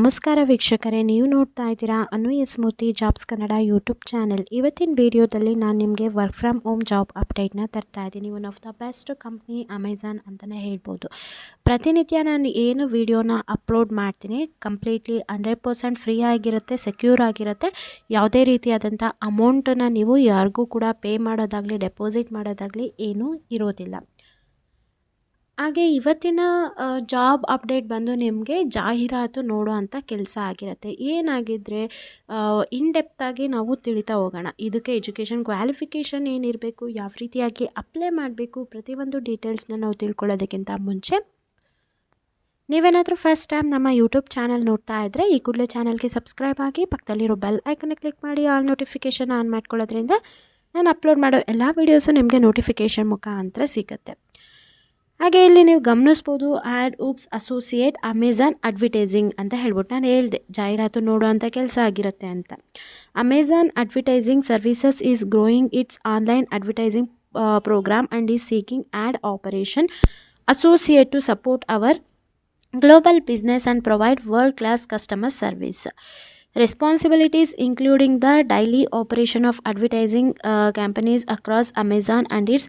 ನಮಸ್ಕಾರ ವೀಕ್ಷಕರೇ, ನೀವು ನೋಡ್ತಾ ಇದ್ದೀರಾ ಅನ್ವಯ ಸ್ಮೂರ್ತಿ ಜಾಬ್ಸ್ ಕನ್ನಡ ಯೂಟ್ಯೂಬ್ ಚಾನೆಲ್. ಇವತ್ತಿನ ವಿಡಿಯೋದಲ್ಲಿ ನಾನು ನಿಮಗೆ ವರ್ಕ್ ಫ್ರಮ್ ಹೋಮ್ ಜಾಬ್ ಅಪ್ಡೇಟ್ನ ತರ್ತಾ ಇದ್ದೀನಿ. One of the best company Amazon ಅಂತಲೇ ಹೇಳ್ಬೋದು. ಪ್ರತಿನಿತ್ಯ ನಾನು ಏನು ವಿಡಿಯೋನ ಅಪ್ಲೋಡ್ ಮಾಡ್ತೀನಿ ಕಂಪ್ಲೀಟ್ಲಿ ಹಂಡ್ರೆಡ್ ಪರ್ಸೆಂಟ್ ಫ್ರೀ ಆಗಿರುತ್ತೆ ಸೆಕ್ಯೂರ್ ಆಗಿರುತ್ತೆ. ಯಾವುದೇ ರೀತಿಯಾದಂಥ ಅಮೌಂಟನ್ನು ನೀವು ಯಾರಿಗೂ ಕೂಡ ಪೇ ಮಾಡೋದಾಗಲಿ ಡೆಪಾಸಿಟ್ ಮಾಡೋದಾಗಲಿ ಏನೂ ಇರೋದಿಲ್ಲ. ಹಾಗೆ ಇವತ್ತಿನ ಜಾಬ್ ಅಪ್ಡೇಟ್ ಬಂದು ನಿಮಗೆ ಜಾಹೀರಾತು ನೋಡೋ ಅಂಥ ಕೆಲಸ ಆಗಿರುತ್ತೆ. ಏನಾಗಿದ್ದರೆ ಇನ್ ಡೆಪ್ತಾಗಿ ನಾವು ತಿಳಿತಾ ಹೋಗೋಣ. ಇದಕ್ಕೆ ಎಜುಕೇಷನ್ ಕ್ವಾಲಿಫಿಕೇಷನ್ ಏನಿರಬೇಕು, ಯಾವ ರೀತಿಯಾಗಿ ಅಪ್ಲೈ ಮಾಡಬೇಕು, ಪ್ರತಿಯೊಂದು ಡೀಟೇಲ್ಸ್ನ ನಾವು ತಿಳ್ಕೊಳ್ಳೋದಕ್ಕಿಂತ ಮುಂಚೆ. ನೀವೇನಾದರೂ ಫಸ್ಟ್ ಟೈಮ್ ನಮ್ಮ ಯೂಟ್ಯೂಬ್ ಚಾನಲ್ ನೋಡ್ತಾ ಇದ್ದರೆ ಈ ಕೂಡಲೇ ಚಾನಲ್ಗೆ ಸಬ್ಸ್ಕ್ರೈಬ್ ಆಗಿ ಪಕ್ಕದಲ್ಲಿರೋ ಬೆಲ್ ಐಕನ್ನ ಕ್ಲಿಕ್ ಮಾಡಿ ಆಲ್ ನೋಟಿಫಿಕೇಷನ್ ಆನ್ ಮಾಡ್ಕೊಳ್ಳೋದ್ರಿಂದ ನಾನು ಅಪ್ಲೋಡ್ ಮಾಡೋ ಎಲ್ಲ ವೀಡಿಯೋಸು ನಿಮಗೆ ನೋಟಿಫಿಕೇಷನ್ ಮುಖಾಂತರ ಸಿಗುತ್ತೆ. ಹಾಗೆ ಇಲ್ಲಿ ನೀವು ಗಮನಿಸ್ಬೋದು ad ops associate Amazon advertising ಅಂತ ಹೇಳ್ಬಿಟ್ಟು ನಾನು ಹೇಳಿದೆ. ಜಾಹೀರಾತು ನೋಡುವಂಥ ಕೆಲಸ ಆಗಿರುತ್ತೆ ಅಂತ. Amazon advertising services is growing its online advertising programme and is seeking ad operation associate to support our global business and provide world class customer service. Responsibilities including the daily operation of advertising uh, across across amazon its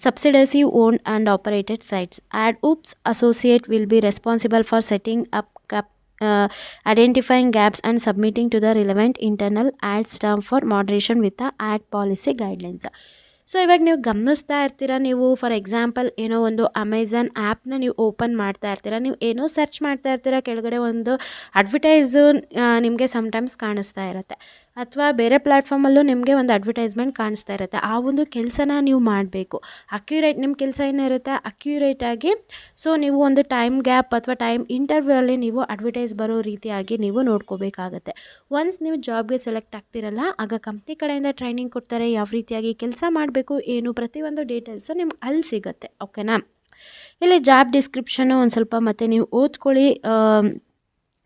subsidiary owned and operated sites AdOps associate will be responsible for setting up cap- uh, identifying gaps and submitting to the relevant internal ad term for moderation with the ad policy guidelines so ಇವಾಗ ನೀವು ಗಮನಿಸ್ತಾ ಇರ್ತೀರ ನೀವು for example ಏನೋ ಒಂದು Amazon ಆ್ಯಪ್ನ ನೀವು open ಮಾಡ್ತಾ ಇರ್ತೀರ ನೀವು ಏನೋ ಸರ್ಚ್ ಮಾಡ್ತಾ ಇರ್ತೀರ ಕೆಳಗಡೆ ಒಂದು ಅಡ್ವರ್ಟೈಸು ನಿಮಗೆ ಸಮ್ಟೈಮ್ಸ್ ಕಾಣಿಸ್ತಾ ಇರುತ್ತೆ ಅಥವಾ ಬೇರೆ ಪ್ಲ್ಯಾಟ್ಫಾರ್ಮಲ್ಲೂ ನಿಮಗೆ ಒಂದು ಅಡ್ವರ್ಟೈಸ್ಮೆಂಟ್ ಕಾಣಿಸ್ತಾ ಇರುತ್ತೆ. ಆ ಒಂದು ಕೆಲಸನ ನೀವು ಮಾಡಬೇಕು. ಅಕ್ಯುರೇಟ್ ನಿಮ್ಮ ಕೆಲಸ ಏನಿರುತ್ತೆ ಅಕ್ಯುರೇಟಾಗಿ ಸೊ ನೀವು ಒಂದು ಟೈಮ್ ಗ್ಯಾಪ್ ಅಥವಾ ಟೈಮ್ ಇಂಟರ್ವ್ಯೂ ಅಲ್ಲಿ ನೀವು ಅಡ್ವರ್ಟೈಸ್ ಬರೋ ರೀತಿಯಾಗಿ ನೀವು ನೋಡ್ಕೋಬೇಕಾಗತ್ತೆ. ಒನ್ಸ್ ನೀವು ಜಾಬ್ಗೆ ಸೆಲೆಕ್ಟ್ ಆಗ್ತಿರಲ್ಲ, ಆಗ ಕಂಪ್ನಿ ಕಡೆಯಿಂದ ಟ್ರೈನಿಂಗ್ ಕೊಡ್ತಾರೆ. ಯಾವ ರೀತಿಯಾಗಿ ಕೆಲಸ ಮಾಡಬೇಕು, ಏನು ಪ್ರತಿಯೊಂದು ಡೀಟೇಲ್ಸು ನಿಮ್ಗೆ ಅಲ್ಲಿ ಸಿಗುತ್ತೆ. ಓಕೆನಾ ಇಲ್ಲಿ ಜಾಬ್ ಡಿಸ್ಕ್ರಿಪ್ಷನು ಒಂದು ಸ್ವಲ್ಪ ಮತ್ತೆ ನೀವು ಓದ್ಕೊಳ್ಳಿ.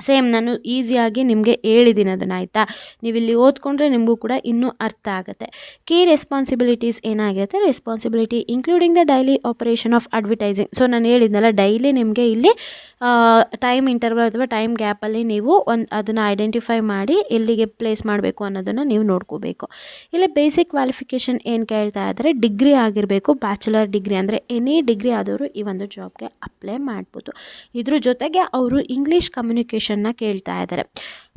ಸೇಮ್ ನಾನು ಈಸಿಯಾಗಿ ನಿಮಗೆ ಹೇಳಿದ್ದೀನಿ ಅದನ್ನು, ಆಯಿತಾ? ನೀವು ಇಲ್ಲಿ ಓದ್ಕೊಂಡ್ರೆ ನಿಮಗೂ ಕೂಡ ಇನ್ನೂ ಅರ್ಥ ಆಗುತ್ತೆ. ಕೀ ರೆಸ್ಪಾನ್ಸಿಬಿಲಿಟೀಸ್ ಏನಾಗಿರುತ್ತೆ? Responsibility including the daily operation of advertising so ನಾನು ಹೇಳಿದ್ನಲ್ಲ ಡೈಲಿ ನಿಮಗೆ ಇಲ್ಲಿ ಟೈಮ್ ಇಂಟರ್ವಲ್ ಅಥವಾ ಟೈಮ್ ಗ್ಯಾಪಲ್ಲಿ ನೀವು ಒಂದು ಅದನ್ನು ಐಡೆಂಟಿಫೈ ಮಾಡಿ ಎಲ್ಲಿಗೆ ಪ್ಲೇಸ್ ಮಾಡಬೇಕು ಅನ್ನೋದನ್ನು ನೀವು ನೋಡ್ಕೋಬೇಕು. ಇಲ್ಲಿ ಬೇಸಿಕ್ ಕ್ವಾಲಿಫಿಕೇಷನ್ ಏನು ಕೇಳ್ತಾ ಇದ್ದಾರೆ ಡಿಗ್ರಿ ಆಗಿರಬೇಕು ಬ್ಯಾಚುಲರ್ ಡಿಗ್ರಿ ಅಂದರೆ ಎನಿ ಡಿಗ್ರಿ ಆದವರು ಈ ಒಂದು ಜಾಬ್ಗೆ ಅಪ್ಲೈ ಮಾಡ್ಬೋದು. ಇದ್ರ ಜೊತೆಗೆ ಅವರು ಇಂಗ್ಲೀಷ್ ಕಮ್ಯುನಿಕೇಷನ್ನ ಕೇಳ್ತಾ ಇದ್ದಾರೆ.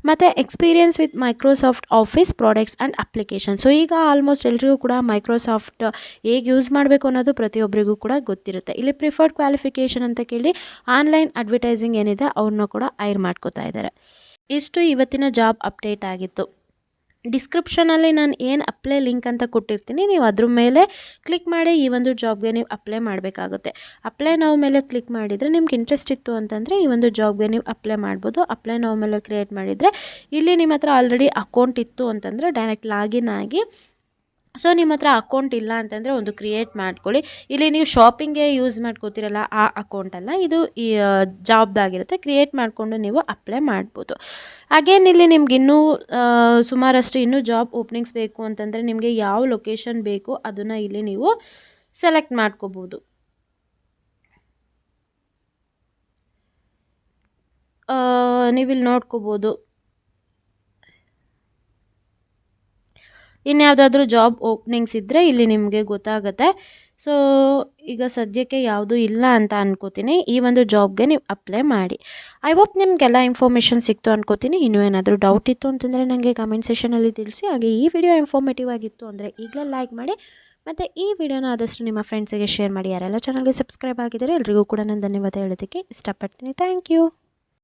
ಮತ್ತು experience with Microsoft office products and application so ಈಗ ಆಲ್ಮೋಸ್ಟ್ ಎಲ್ರಿಗೂ ಕೂಡ ಮೈಕ್ರೋಸಾಫ್ಟ್ ಹೇಗೆ ಯೂಸ್ ಮಾಡಬೇಕು ಅನ್ನೋದು ಪ್ರತಿಯೊಬ್ಬರಿಗೂ ಕೂಡ ಗೊತ್ತಿರುತ್ತೆ. ಇಲ್ಲಿ ಪ್ರಿಫರ್ಡ್ ಕ್ವಾಲಿಫಿಕೇಷನ್ ಅಂತ ಕೇಳಿ ಆನ್ಲೈನ್ ಅಡ್ವರ್ಟೈಸಿಂಗ್ ಏನಿದೆ ಅವ್ರನ್ನ ಕೂಡ ಐರ್ ಮಾಡ್ಕೋತಾ ಇದ್ದಾರೆ. ಇಷ್ಟು ಇವತ್ತಿನ ಜಾಬ್ ಅಪ್ಡೇಟ್ ಆಗಿತ್ತು. ಡಿಸ್ಕ್ರಿಪ್ಷನಲ್ಲಿ ನಾನು ಏನು ಅಪ್ಲೈ ಲಿಂಕ್ ಅಂತ ಕೊಟ್ಟಿರ್ತೀನಿ, ನೀವು ಅದ್ರ ಮೇಲೆ ಕ್ಲಿಕ್ ಮಾಡಿ ಈ ಒಂದು ಜಾಬ್ಗೆ ನೀವು ಅಪ್ಲೈ ಮಾಡಬೇಕಾಗುತ್ತೆ. ಅಪ್ಲೈ ನಾವು ಮೇಲೆ ಕ್ಲಿಕ್ ಮಾಡಿದರೆ ನಿಮ್ಗೆ ಇಂಟ್ರೆಸ್ಟ್ ಇತ್ತು ಅಂತಂದರೆ ಈ ಒಂದು ಜಾಬ್ಗೆ ನೀವು ಅಪ್ಲೈ ಮಾಡ್ಬೋದು. ಅಪ್ಲೈ ನಾವು ಮೇಲೆ ಕ್ರಿಯೇಟ್ ಮಾಡಿದರೆ ಇಲ್ಲಿ ನಿಮ್ಮ ಹತ್ರ ಆಲ್ರೆಡಿ ಅಕೌಂಟ್ ಇತ್ತು ಅಂತಂದರೆ ಡೈರೆಕ್ಟ್ ಲಾಗಿನ್ ಆಗಿ ಸೊ ನಿಮ್ಮ ಹತ್ರ ಅಕೌಂಟ್ ಇಲ್ಲ ಅಂತಂದರೆ ಒಂದು ಕ್ರಿಯೇಟ್ ಮಾಡ್ಕೊಳ್ಳಿ. ಇಲ್ಲಿ ನೀವು ಶಾಪಿಂಗ್ಗೆ ಯೂಸ್ ಮಾಡ್ಕೋತಿರಲ್ಲ ಆ ಅಕೌಂಟಲ್ಲ ಇದು ಈ ಜಾಬ್ದಾಗಿರುತ್ತೆ ಕ್ರಿಯೇಟ್ ಮಾಡಿಕೊಂಡು ನೀವು ಅಪ್ಲೈ ಮಾಡ್ಬೋದು. ಅಗೇನ್ ಇಲ್ಲಿ ನಿಮ್ಗೆ ಇನ್ನೂ ಸುಮಾರಷ್ಟು ಇನ್ನೂ ಜಾಬ್ ಓಪನಿಂಗ್ಸ್ ಬೇಕು ಅಂತಂದರೆ ನಿಮಗೆ ಯಾವ ಲೊಕೇಶನ್ ಬೇಕು ಅದನ್ನು ಇಲ್ಲಿ ನೀವು ಸೆಲೆಕ್ಟ್ ಮಾಡ್ಕೋಬೋದು. ನೀವಿಲ್ಲಿ ನೋಡ್ಕೋಬೋದು. ಇನ್ಯಾವುದಾದ್ರೂ ಜಾಬ್ ಓಪನಿಂಗ್ಸ್ ಇದ್ದರೆ ಇಲ್ಲಿ ನಿಮಗೆ ಗೊತ್ತಾಗುತ್ತೆ. ಸೊ ಈಗ ಸದ್ಯಕ್ಕೆ ಯಾವುದೂ ಇಲ್ಲ ಅಂತ ಅನ್ಕೋತೀನಿ. ಈ ಒಂದು ಜಾಬ್ಗೆ ನೀವು ಅಪ್ಲೈ ಮಾಡಿ. ಐ ಹೋಪ್ ನಿಮಗೆಲ್ಲ ಇನ್ಫಾರ್ಮೇಷನ್ ಸಿಕ್ತು ಅನ್ಕೋತೀನಿ. ಇನ್ನೂ ಏನಾದರೂ ಡೌಟ್ ಇತ್ತು ಅಂತಂದರೆ ನನಗೆ ಕಮೆಂಟ್ ಸೆಷನಲ್ಲಿ ತಿಳಿಸಿ. ಹಾಗೆ ಈ ವಿಡಿಯೋ ಇನ್ಫಾರ್ಮೇಟಿವ್ ಆಗಿತ್ತು ಅಂದರೆ ಈಗಲೇ ಲೈಕ್ ಮಾಡಿ. ಮತ್ತು ಈ ವಿಡಿಯೋನ ಆದಷ್ಟು ನಿಮ್ಮ ಫ್ರೆಂಡ್ಸಿಗೆ ಶೇರ್ ಮಾಡಿ. ಯಾರೆಲ್ಲ ಚಾನಲ್ಗೆ ಸಬ್ಸ್ಕ್ರೈಬ್ ಆಗಿದ್ದಾರೆ ಎಲ್ರಿಗೂ ಕೂಡ ನಾನು ಧನ್ಯವಾದ ಹೇಳೋದಕ್ಕೆ ಇಷ್ಟಪಡ್ತೀನಿ. Thank you